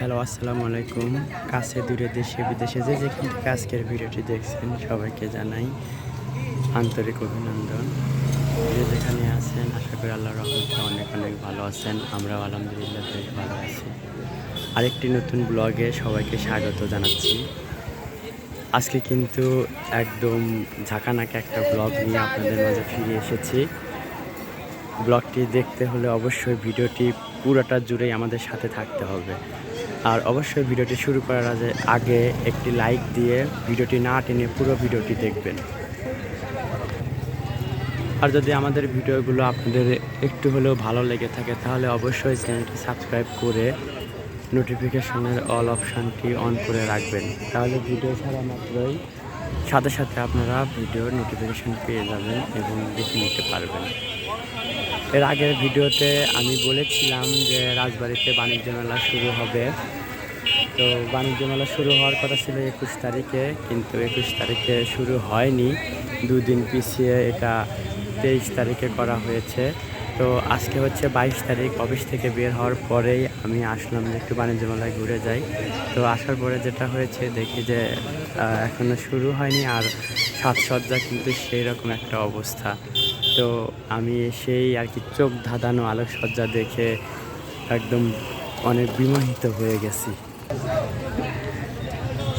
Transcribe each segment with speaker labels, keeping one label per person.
Speaker 1: Hello, আসসালামু আলাইকুম। কাছে দূরে দেশে বিদেশে যে যেখান থেকে আজকের ভিডিওটি দেখছেন, সবাইকে জানাই আন্তরিক অভিনন্দন। যে যেখানে আছেন, আশা করি আল্লাহ রহমতে অনেক অনেক ভালো আছেন। আমরাও আলহামদুলিল্লাহ বেশ ভালো আছি। আরেকটি নতুন ব্লগে সবাইকে স্বাগত জানাচ্ছি। আজকে কিন্তু একদম ঝাঁকানাকে একটা ব্লগ নিয়ে আপনাদের মাঝে ফিরে এসেছি। ব্লগটি দেখতে হলে অবশ্যই ভিডিওটি পুরোটা জুড়েই আমাদের সাথে থাকতে হবে। আর অবশ্যই ভিডিওটি শুরু করার আগে- আগে একটি লাইক দিয়ে ভিডিওটি না টেনে পুরো ভিডিওটি দেখবেন। আর যদি আমাদের ভিডিওগুলো আপনাদের একটু হলেও ভালো লেগে থাকে, তাহলে অবশ্যই চ্যানেলটি সাবস্ক্রাইব করে নোটিফিকেশনের অল অপশানটি অন করে রাখবেন। তাহলে ভিডিও ছাড়া মাত্রই সাথে সাথে আপনারা ভিডিওর নোটিফিকেশন পেয়ে যাবেন এবং দেখে নিতে পারবেন। এর আগের ভিডিওতে আমি বলেছিলাম যে রাজবাড়িতে বাণিজ্য মেলা শুরু হবে। তো বাণিজ্য মেলা শুরু হওয়ার কথা ছিল একুশ তারিখে কিন্তু একুশ তারিখে শুরু হয়নি। দুদিন পিছিয়ে এটা তেইশ তারিখে করা হয়েছে। তো আজকে হচ্ছে বাইশ তারিখ অফিস থেকে বের হওয়ার পরেই আমি আসলাম যে একটু বাণিজ্য মেলায় ঘুরে যাই। তো আসার পরে যেটা হয়েছে দেখি যে আহ, এখনও শুরু হয়নি আর সাজসজ্জা কিন্তু সেই রকম একটা অবস্থা। তো আমি সেই আর কি চোখ ধাঁধানো আলোকসজ্জা দেখে একদম অনেক বিমোহিত হয়ে গেছি।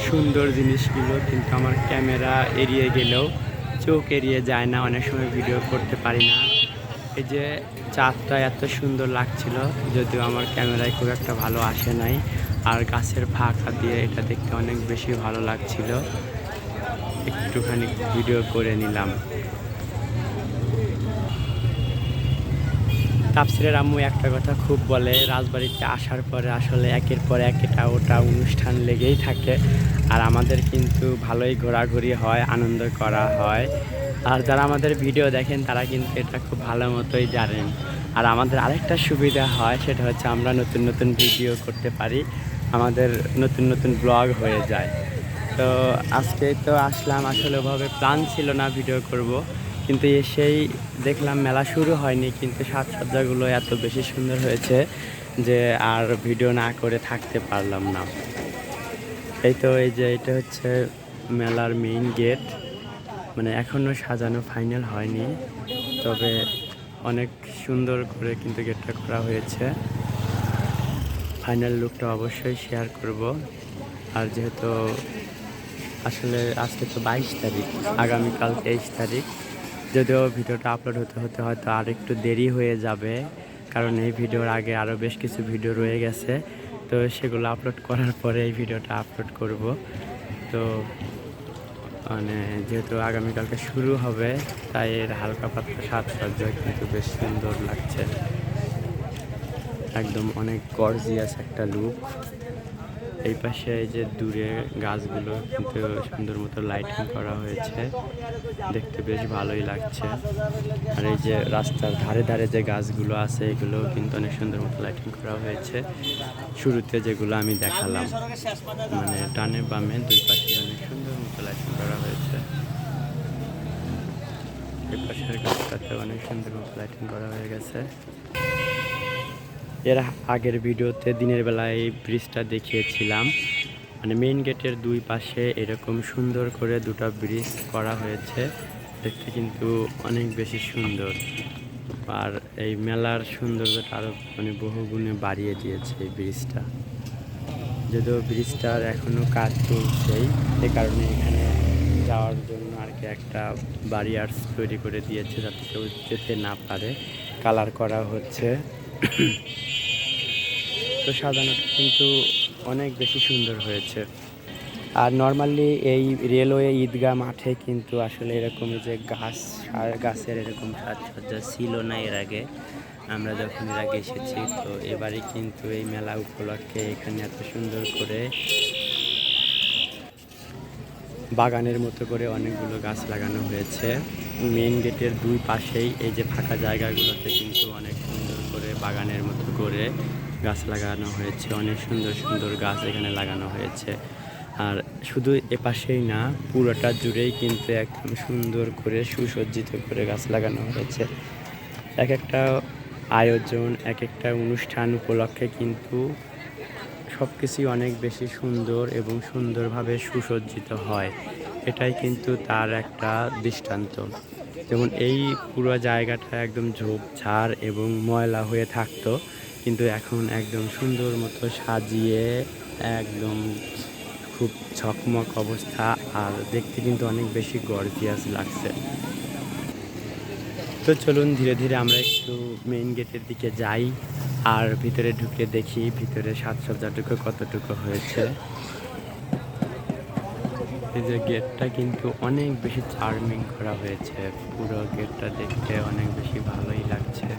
Speaker 1: সুন্দর জিনিসগুলো কিন্তু আমার ক্যামেরা এড়িয়ে গেলেও চোখ এড়িয়ে যায় না, অনেক সময় ভিডিও করতে পারি না। এই যে চাঁদটা এত সুন্দর লাগছিল, যদিও আমার ক্যামেরায় খুব একটা ভালো আসে নাই, আর গাছের ফাঁকা দিয়ে এটা দেখতে অনেক বেশি ভালো লাগছিল। একটুখানি ভিডিও করে নিলাম। তাপসিরের আম্মু একটা কথা খুব বলে, রাজবাড়িতে আসার পরে আসলে একের পর এক এটা ওটা অনুষ্ঠান লেগেই থাকে। আর আমাদের কিন্তু ভালোই ঘোরাঘুরি হয়, আনন্দ করা হয়। আর যারা আমাদের ভিডিও দেখেন, তারা কিন্তু এটা খুব ভালো মতোই জানেন। আর আমাদের আরেকটা সুবিধা হয়, সেটা হচ্ছে আমরা নতুন নতুন ভিডিও করতে পারি, আমাদের নতুন নতুন ব্লগ হয়ে যায়। তো আজকে তো আসলাম, আসলে ওভাবে প্ল্যান ছিল না ভিডিও করব। কিন্তু এসেই দেখলাম মেলা শুরু হয়নি, কিন্তু সাজসজ্জাগুলো এত বেশি সুন্দর হয়েছে যে আর ভিডিও না করে থাকতে পারলাম না। এই তো এই যে এটা হচ্ছে মেলার মেইন গেট মানে এখনও সাজানো ফাইনাল হয়নি, তবে অনেক সুন্দর করে কিন্তু গেটটা করা হয়েছে। ফাইনাল লুকটা অবশ্যই শেয়ার করব। আর যেহেতু আসলে আজকে তো বাইশ তারিখ, আগামীকাল তেইশ তারিখ যদিও ভিডিওটা আপলোড হতে হতে হয়তো আর একটু দেরি হয়ে যাবে, কারণ এই ভিডিওর আগে আরও বেশ কিছু ভিডিও রয়ে গেছে। তো সেগুলো আপলোড করার পরে এই ভিডিওটা আপলোড করব। তো মানে যেহেতু আগামীকালকে শুরু হবে, তাই এর হালকা পাতলা সাজসজ্জা কিন্তু বেশ সুন্দর লাগছে। একদম অনেক গর্জিয়াস একটা লুক এই পাশে এই যে দূরে গাছগুলো কিন্তু সুন্দর মতো লাইটিং করা হয়েছে। দেখতে বেশ ভালোই লাগছে। আর এই যে রাস্তার ধারে ধারে যে গাছগুলো আছে এগুলো কিন্তু অনেক সুন্দর মতো লাইটিং করা হয়েছে। শুরুতে যেগুলো আমি দেখালাম। মানে ডানে বামে দুই পাশে অনেক সুন্দর মতো লাইটিং করা হয়েছে। এই পাশের গাছটাতে অনেক সুন্দর মতো লাইটিং করা হয়ে গেছে। এর আগের ভিডিওতে দিনের বেলায় এই ব্রিজটা দেখিয়েছিলাম। মানে মেইন গেটের দুই পাশে এরকম সুন্দর করে দুটো ব্রিজ করা হয়েছে। দেখতে কিন্তু অনেক বেশি সুন্দর। আর এই মেলার সৌন্দর্যটা আরও মানে বহুগুণে বাড়িয়ে দিয়েছে এই ব্রিজটা। যদিও ব্রিজটার এখনও কাজ চলছেই, এ কারণে এখানে যাওয়ার জন্য আর কি একটা বারিয়ার্স তৈরি করে দিয়েছে যাতে কেউ যেতে না পারে। কালার করা হচ্ছে। তো সাজানোটা কিন্তু অনেক বেশি সুন্দর হয়েছে। আর নর্মালি এই রেলওয়ে ঈদগাহ মাঠে কিন্তু আসলে এরকম যে গাছ আর গাছের এরকম সাজসজ্জা ছিল না এর আগে। আমরা যখন এর আগে এসেছি, তো এবারে কিন্তু এই মেলা উপলক্ষে এখানে এত সুন্দর করে বাগানের মতো করে অনেকগুলো গাছ লাগানো হয়েছে। মেন গেটের দুই পাশেই এই যে ফাঁকা জায়গাগুলোতে কিন্তু অনেক বাগানের মতো করে গাছ লাগানো হয়েছে। অনেক সুন্দর সুন্দর গাছ এখানে লাগানো হয়েছে। আর শুধু এপাশেই না, পুরোটা জুড়েই কিন্তু একদম সুন্দর করে সুসজ্জিত করে গাছ লাগানো হয়েছে। এক একটা আয়োজন এক একটা অনুষ্ঠান উপলক্ষে কিন্তু সব কিছুই অনেক বেশি সুন্দর এবং সুন্দরভাবে সুসজ্জিত হয়। এটাই কিন্তু তার একটা দৃষ্টান্ত। যেমন এই পুরো জায়গাটা একদম ঝোপঝাড় এবং ময়লা হয়ে থাকতো। কিন্তু এখন একদম সুন্দর মতো সাজিয়ে একদম খুব ঝকমক অবস্থা আর দেখতে কিন্তু অনেক বেশি গর্জিয়াস লাগছে। তো চলুন ধীরে ধীরে আমরা একটু মেইন গেটের দিকে যাই আর ভিতরে ঢুকে দেখি ভিতরে সাজসজ্জাটুকু কতটুকু হয়েছে। যে গেটটা কিন্তু অনেক বেশি চার্মিং করা হয়েছে। পুরো গেটটা দেখতে অনেক বেশি ভালোই লাগছে।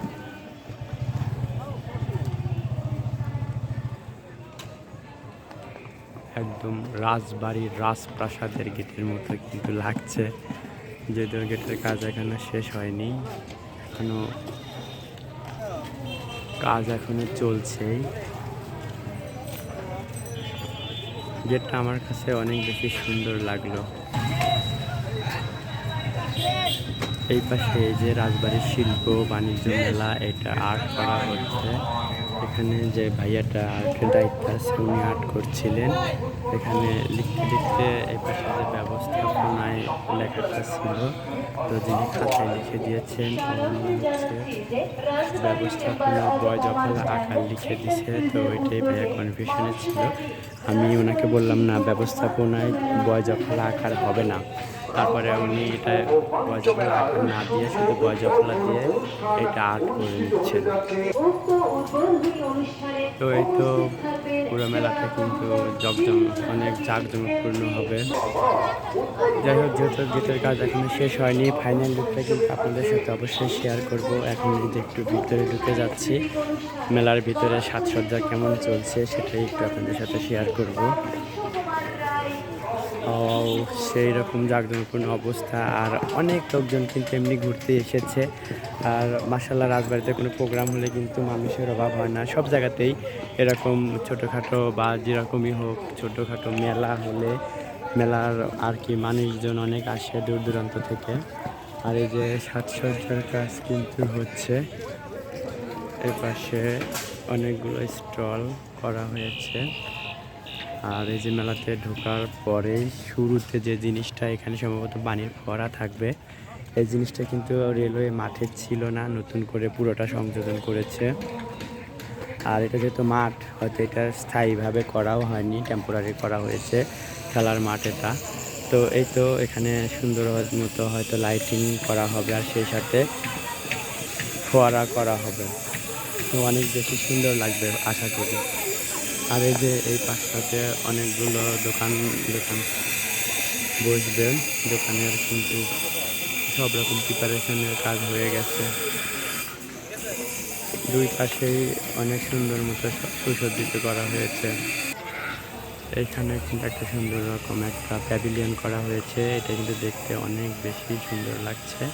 Speaker 1: একদম রাজবাড়ির রাজপ্রাসাদের গেটের মতো কিন্তু লাগছে। যদিও গেটের কাজ এখনও শেষ হয়নি, এখনও কাজ এখনও চলছেই। গেটটা আমার কাছে অনেক বেশি সুন্দর লাগল। এই পাশে যে রাজবাড়ির শিল্প, বাণিজ্য মেলা, এটা আর্ট করা হচ্ছে। এখানে যে ভাইয়াটা আর্টের দায়িত্ব আছে উনি আর্ট করছিলেন। এখানে লিখতে লিখতে এই পাশে যে ব্যবস্থাপনায় লেখাটা ছিল তো যিনি খাতায় লিখে দিয়েছেন ব্যবস্থাপনা বয় যখন আকার লিখে দিছে, তো ওইটাই ভাইয়া কনফিউশনে ছিল। আমি ওনাকে বললাম, না, ব্যবস্থাপনায় বয় জফলা আকার হবে না। তারপরে উনি এটা বয় জফলা আকার না দিয়ে, শুধু বয় জফলা দিয়ে এটা আর্ট করে নিচ্ছেন তো এই তো পুরো মেলাটা কিন্তু জগজম, অনেক জাঁকজমকপূর্ণ হবে। যাই হোক, যেহেতু গীতের কাজ এখনও শেষ হয়নি ফাইনাল লুকটা কিন্তু আপনাদের সাথে অবশ্যই শেয়ার করব। এখন যদি একটু ভিতরে ঢুকে যাচ্ছি, মেলার ভিতরে সাজসজ্জা কেমন চলছে সেটাই একটু আপনাদের সাথে শেয়ার করব। সেই রকম জাঁকজমকপূর্ণ অবস্থা। আর অনেক লোকজন কিন্তু এমনি ঘুরতে এসেছে। আর মাসাল্লাহ রাজবাড়িতে কোনো প্রোগ্রাম হলে কিন্তু মানুষের অভাব হয় না। সব জায়গাতেই এরকম ছোটোখাটো বা যেরকমই হোক ছোটোখাটো মেলা হলে মেলার আর কি মানুষজন অনেক আসে দূর দূরান্ত থেকে। আর এই যে সাজসজ্জার কাজ কিন্তু হচ্ছে। এর পাশে অনেকগুলো স্টল করা হয়েছে। আর এই যে মেলাতে ঢোকার পরে শুরুতে যে জিনিসটা, এখানে সম্ভবত পানির ফোয়ারা থাকবে। এই জিনিসটা কিন্তু রেলওয়ে মাঠে ছিল না, নতুন করে পুরোটা সংযোজন করেছে। আর এটা যেহেতু মাঠ, হয়তো এটা স্থায়ীভাবে করাও হয়নি টেম্পোরারি করা হয়েছে খেলার মাঠ এটা। তো এই তো এখানে সুন্দর মতো হয়তো লাইটিং করা হবে আর সেই সাথে ফোয়ারা করা হবে। তো অনেক বেশি সুন্দর লাগবে আশা করি। আর এই যে এই পাশটাতে অনেকগুলো দোকান দোকান বসবে দোকানের কিন্তু সব রকম প্রিপারেশনের কাজ হয়ে গেছে। দুই পাশেই অনেক সুন্দর মতো সুসজ্জিত করা হয়েছে। এখানে কিন্তু একটা সুন্দর রকম একটা প্যাভিলিয়ন করা হয়েছে। এটা কিন্তু দেখতে অনেক বেশি সুন্দর লাগছে।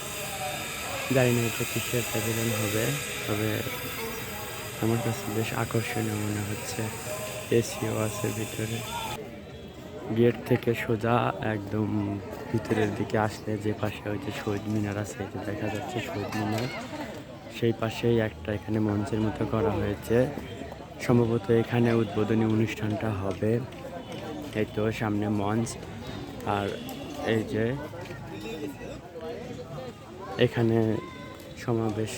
Speaker 1: জানি না এটা কিসের প্যাভিলিয়ন হবে, তবে আমার কাছে বেশ আকর্ষণীয় মনে হচ্ছে। এসিও আছে ভিতরে। গেট থেকে সোজা একদম ভিতরের দিকে আসলে যে পাশে ওই যে শহীদ মিনার আছে দেখা যাচ্ছে শহীদ মিনার। সেই পাশেই একটা এখানে মঞ্চের মতো করা হয়েছে। সম্ভবত এখানে উদ্বোধনী অনুষ্ঠানটা হবে। এই তো সামনে মঞ্চ। আর এই যে এখানে সমাবেশ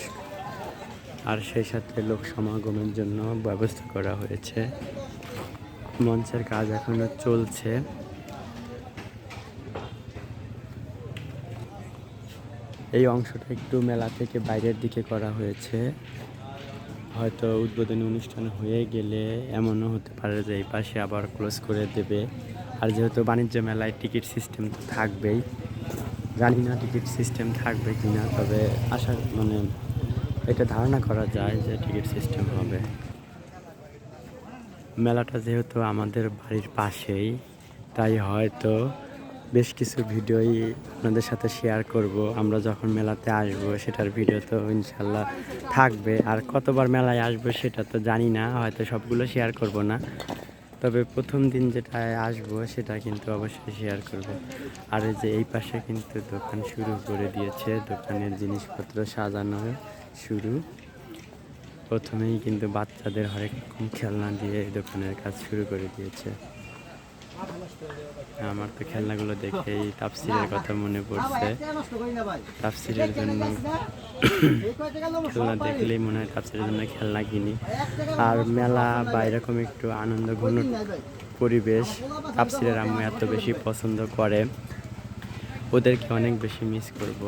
Speaker 1: আর সেই সাথে লোক সমাগমের জন্য ব্যবস্থা করা হয়েছে। মঞ্চের কাজ এখনও চলছে। এই অংশটা একটু মেলা থেকে বাইরের দিকে করা হয়েছে। হয়তো উদ্বোধনী অনুষ্ঠান হয়ে গেলে এমনও হতে পারে যে এই পাশে আবার ক্লোজ করে দেবে। আর যেহেতু বাণিজ্য মেলায় টিকিট সিস্টেম তো থাকবেই, জানি না টিকিট সিস্টেম থাকবে কি না তবে আশা মানে এটা ধারণা করা যায় যে টিকিট সিস্টেম হবে। মেলাটা যেহেতু আমাদের বাড়ির পাশেই, তাই হয়তো বেশ কিছু ভিডিওই আপনাদের সাথে শেয়ার করব। আমরা যখন মেলাতে আসব, সেটার ভিডিও তো ইনশাল্লাহ থাকবে। আর কতবার মেলায় আসব সেটা তো জানি না, হয়তো সবগুলো শেয়ার করব না। তবে প্রথম দিন যেটা আসব, সেটা কিন্তু অবশ্যই শেয়ার করব। আর যে এই পাশে কিন্তু দোকান শুরু করে দিয়েছে, দোকানের জিনিসপত্র সাজানো। শুরু। প্রথমেই কিন্তু বাচ্চাদের হরেক রকম খেলনা দিয়ে এই দোকানের কাজ শুরু করে দিয়েছে। আমার তো খেলনাগুলো দেখেই তাপসিরের কথা মনে পড়ছে। তাপসিরের জন্য খেলনা দেখলেই মনে হয় তাপসিরের জন্য খেলনা কিনি। আর মেলা বা এরকম একটু আনন্দ ঘন পরিবেশ তাপসিরের আম্মু এত বেশি পছন্দ করে, ওদেরকে অনেক বেশি মিস করব।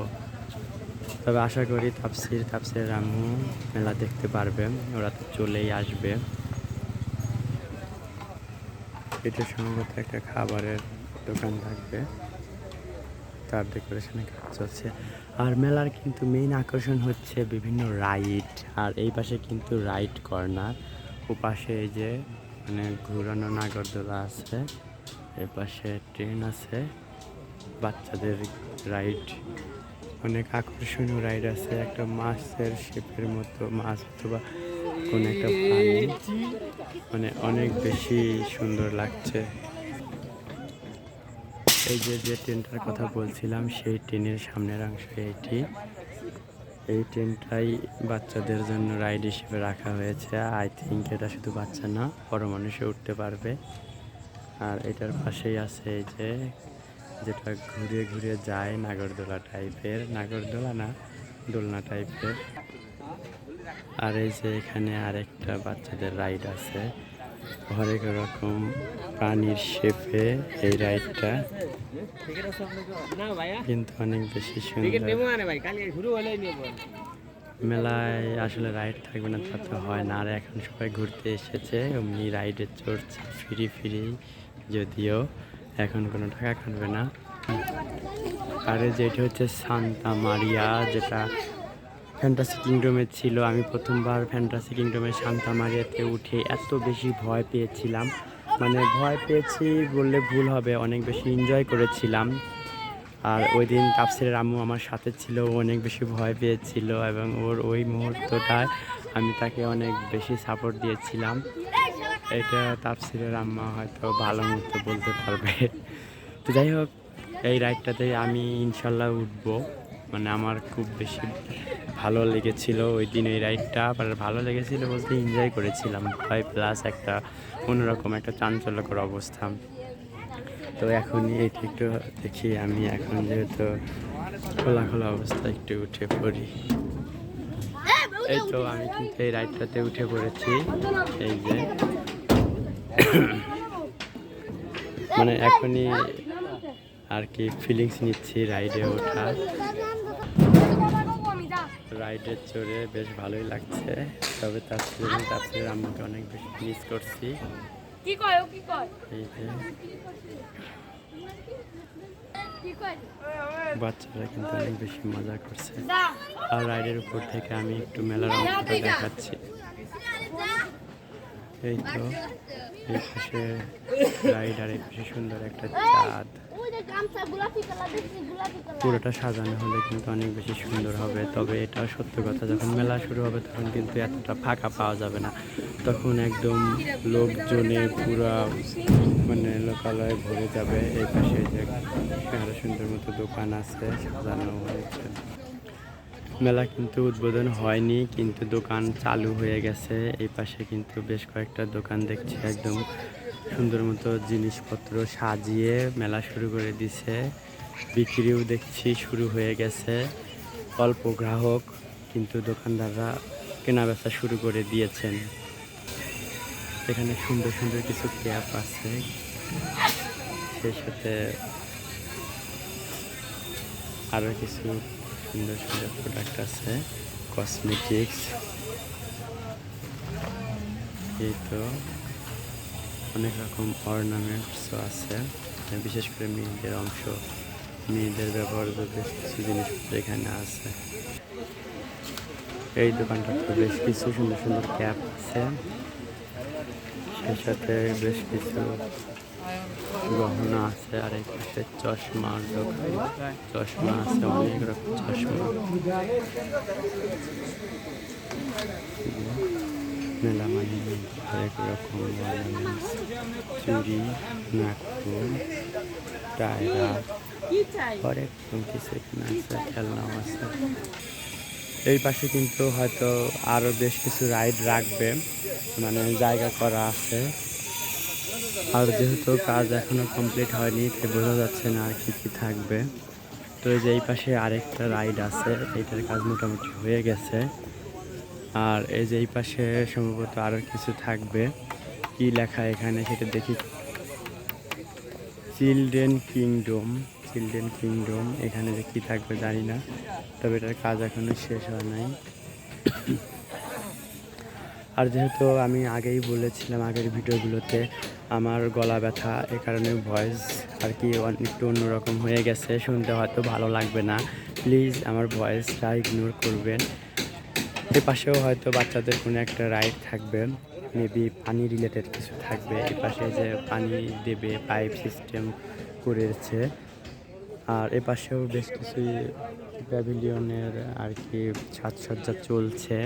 Speaker 1: তবে আশা করি তাপসির তাপসির আম্মু মেলা দেখতে পারবে। ওরা তো চলেই আসবে। এটা সম্ভবত একটা খাবারের দোকান থাকবে। তার ডেকোরেশনের কাজ চলছে। আর মেলার কিন্তু মেইন আকর্ষণ হচ্ছে বিভিন্ন রাইড আর এই পাশে কিন্তু রাইড কর্নার ও পাশে এই যে মানে ঘুরানো নাগরদোলা আছে। এ পাশে ট্রেন আছে। বাচ্চাদের রাইড অনেক আকর্ষণীয় রাইড আছে। একটা মাছের শেপের মতো মাছ অথবা কোন একটা মানে অনেক বেশি সুন্দর লাগছে। এই যে যে ট্রেনটার কথা বলছিলাম, সেই ট্রেনের সামনের অংশ এটি। এই ট্রেনটাই বাচ্চাদের জন্য রাইড হিসেবে রাখা হয়েছে। আই থিঙ্ক এটা শুধু বাচ্চা না বড় মানুষে উঠতে পারবে। আর এটার পাশেই আছে এই যে যেটা ঘুরে ঘুরে যায় নাগরদোলা টাইপের নাগরদোলা না দোলনা টাইপের আর এই যে এখানে আরেকটা বাচ্চাদের রাইড আছে। হরেক রকম প্রাণীর শেপে এই রাইডটা কিন্তু অনেক বেশি সুন্দর।
Speaker 2: না ভাই কালকে শুরু হলেই নেব
Speaker 1: মেলায় আসলে রাইড থাকবে না তা তো হয় না। আর এখন সবাই ঘুরতে এসেছে অমনি রাইডে চড়ছে ফ্রি ফ্রি যদিও। এখন কোনো টাকা কাটবে না। আর যেটা হচ্ছে সান্তা মারিয়া, যেটা ফ্যান্টাসি কিংডমে ছিল। আমি প্রথমবার ফ্যান্টাসি কিংডমে সান্তা মারিয়াতে উঠে এত বেশি ভয় পেয়েছিলাম। মানে ভয় পেয়েছি বললে ভুল হবে, অনেক বেশি এনজয় করেছিলাম। আর ওই দিন তাপসিরের আম্মু আমার সাথে ছিল অনেক বেশি ভয় পেয়েছিল এবং ওর ওই মুহূর্তটায় আমি তাকে অনেক বেশি সাপোর্ট দিয়েছিলাম। এটা তাপসিরের আম্মা হয়তো ভালো মতো বলতে পারবে। তো যাই হোক, এই রাইডটাতে আমি ইনশাল্লাহ উঠবো। মানে আমার খুব বেশি ভালো লেগেছিল ওই দিন এই রাইডটা আর ভালো লেগেছিল বলতে এনজয় করেছিলাম। ভয় প্লাস একটা অন্যরকম একটা চাঞ্চল্যকর অবস্থা। তো এখনই এইটা একটু দেখি, আমি এখন যেহেতু খোলা খোলা অবস্থা একটু উঠে পড়ি। এই তো আমি কিন্তু এই রাইডটাতে উঠে পড়েছি। এই যে মানে এখনই আর কি ফিলিংস নিচ্ছি রাইডে ওঠা রাইডে চড়ে বেশ ভালোই লাগছে। তবে তার থেকে তার থেকে আমাকে অনেক বেশি মিস করছি।
Speaker 3: কি কয় ও কি কয়?
Speaker 1: এই যে বাচ্চারা কিন্তু অনেক বেশি মজা করছে। আর রাইডের উপর থেকে আমি একটু মেলার অংশটা দেখাচ্ছি। এই তো এই পাশে রাইড আর এই পাশে সুন্দর একটা চাঁদ। পুরোটা সাজানো হলে কিন্তু অনেক বেশি সুন্দর হবে তবে এটা সত্য কথা যখন মেলা শুরু হবে তখন কিন্তু এতটা ফাঁকা পাওয়া যাবে না। তখন একদম লোকজনে পুরা মানে লোকালয়ে ভরে যাবে এই পাশে যে সুন্দর মতো দোকান আছে সাজানো হয়েছে। মেলা কিন্তু উদ্বোধন হয়নি, কিন্তু দোকান চালু হয়ে গেছে। এই পাশে কিন্তু বেশ কয়েকটা দোকান দেখছি, একদম সুন্দর মতো জিনিসপত্র সাজিয়ে মেলা শুরু করে দিছে। বিক্রিও দেখছি শুরু হয়ে গেছে। অল্প গ্রাহক, কিন্তু দোকানদাররা কেনা বেচা শুরু করে দিয়েছেন। এখানে সুন্দর সুন্দর কিছু ক্যাপ আছে। সেই সাথে আরও কিছু সুন্দর সুন্দর প্রোডাক্ট আছে কসমেটিক্স এই তো অনেক রকম অর্নামেন্টসও আছে। বিশেষ করে মেয়েদের অংশ, মেয়েদের ব্যবহৃত বেশ কিছু জিনিসপত্র এখানে আছে। এই দোকানটাতে বেশ কিছু সুন্দর সুন্দর ক্যাপ আছে। সেই সাথে বেশ কিছু গহনা আছে, আর এই পাশে চশমার দোকান চশমা আছে, অনেক রকম চশমা। মেলা মানে হরেক রকম চুড়ি, নাকফুল, টায়রা
Speaker 3: কি
Speaker 1: হরেক রকম কিছু এখানে আছে, খেলনাও আছে। এই পাশে কিন্তু হয়তো আরও বেশ কিছু রাইড রাখবে মানে জায়গা করা আছে। আর যেহেতু কাজ এখনও কমপ্লিট হয়নি, তাই বোঝা যাচ্ছে না আর কী কী থাকবে। তো এই যে এই পাশে আরেকটা রাইড আছে এইটার কাজ মোটামুটি হয়ে গেছে। আর এই যে এই পাশে সম্ভবত আরও কিছু থাকবে। কি লেখা এখানে সেটা দেখি। চিলড্রেন কিংডম চিলড্রেন কিংডম, এখানে যে কী থাকবে জানি না, তবে এটার কাজ এখনও শেষ হয় নাই। আর যেহেতু আমি আগেই বলেছিলাম আগের ভিডিওগুলোতে আমার গলা ব্যথা, এ কারণে ভয়েস আর কি একটু অন্যরকম হয়ে গেছে, শুনতে হয়তো ভালো লাগবে না। প্লিজ আমার ভয়েসটা ইগনোর করবেন। এ পাশেও হয়তো বাচ্চাদের কোনো একটা রাইড থাকবে মেবি পানি রিলেটেড কিছু থাকবে। এ পাশে যে পানি দেবে পাইপ সিস্টেম করেছে। আর এ পাশেও বেশ কিছু প্যাভিলিয়নের আর কি সাজসজ্জা চলছে।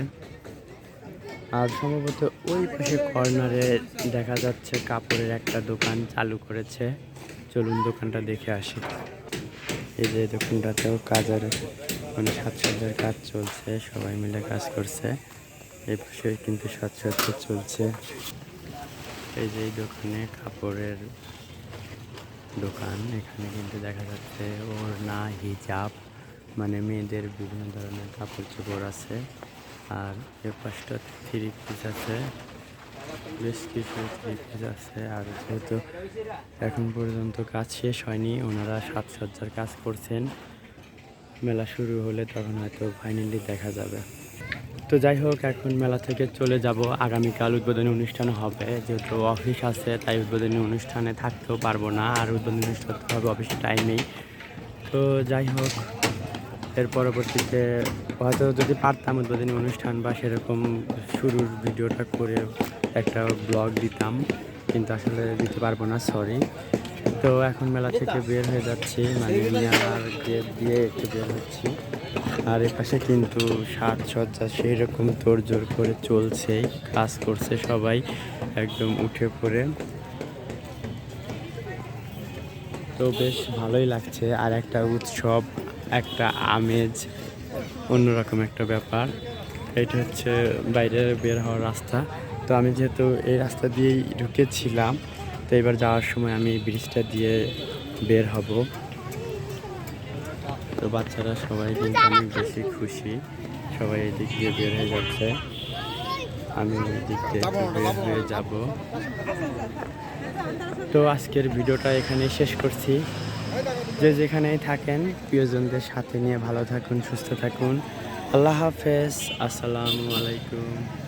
Speaker 1: আর সম্ভবত ওই পাশে কর্নারে দেখা যাচ্ছে কাপড়ের একটা দোকান চালু করেছে। চলুন দোকানটা দেখে আসি। এই যে দোকানটাতেও কাজের মানে সাজসজ্জার কাজ চলছে, সবাই মিলে কাজ করছে। এই পাশে কিন্তু সাজসজ্জা চলছে। এই যে দোকানে কাপড়ের দোকান, এখানে কিন্তু দেখা যাচ্ছে ওড়না, হিজাব মানে মেয়েদের বিভিন্ন ধরনের কাপড় চোপড় আছে। আর এ পাশটা থ্রি পিস আছে। বেশ কিছু থ্রি পিস আছে আর যেহেতু এখন পর্যন্ত কাজ শেষ হয়নি, ওনারা সাজসজ্জার কাজ করছেন। মেলা শুরু হলে তখন হয়তো ফাইনালি দেখা যাবে। তো যাই হোক, এখন মেলা থেকে চলে যাব। আগামীকাল উদ্বোধনী অনুষ্ঠান হবে। যেহেতু অফিস আছে, তাই উদ্বোধনী অনুষ্ঠানে থাকতেও পারব না। আর উদ্বোধনী অনুষ্ঠান হবে অফিসের টাইমেই তো যাই হোক এর পরবর্তীতে হয়তো যদি পারতাম উদ্বোধনী অনুষ্ঠান বা সেরকম শুরুর ভিডিওটা করে একটা ব্লগ দিতাম, কিন্তু আসলে দিতে পারব না সরি তো এখন মেলা থেকে বের হয়ে যাচ্ছি মানে মিয়ার গেট দিয়ে একটু বের হচ্ছি। আর এ পাশে কিন্তু সাজসজ্জা সেই রকম তোড়জোড় করে চলছে, কাজ করছে সবাই একদম উঠে পড়ে। তো বেশ ভালোই লাগছে। আর একটা উৎসব একটা আমেজ, অন্যরকম একটা ব্যাপার। এটা হচ্ছে বাইরে বের হওয়ার রাস্তা। তো আমি যেহেতু এই রাস্তা দিয়েই ঢুকেছিলাম, তো এবার যাওয়ার সময় আমি ব্রিজটা দিয়ে বের হব। তো বাচ্চারা সবাই কিন্তু অনেক বেশি খুশি। সবাই এই দিক দিয়ে বের হয়ে যাচ্ছে। আমি এই দিক দিয়ে বের হয়ে যাব। তো আজকের ভিডিওটা এখানে শেষ করছি। যে যেখানেই থাকেন প্রিয়জনদের সাথে নিয়ে ভালো থাকুন সুস্থ থাকুন। আল্লাহ হাফেজ আসসালামু আলাইকুম।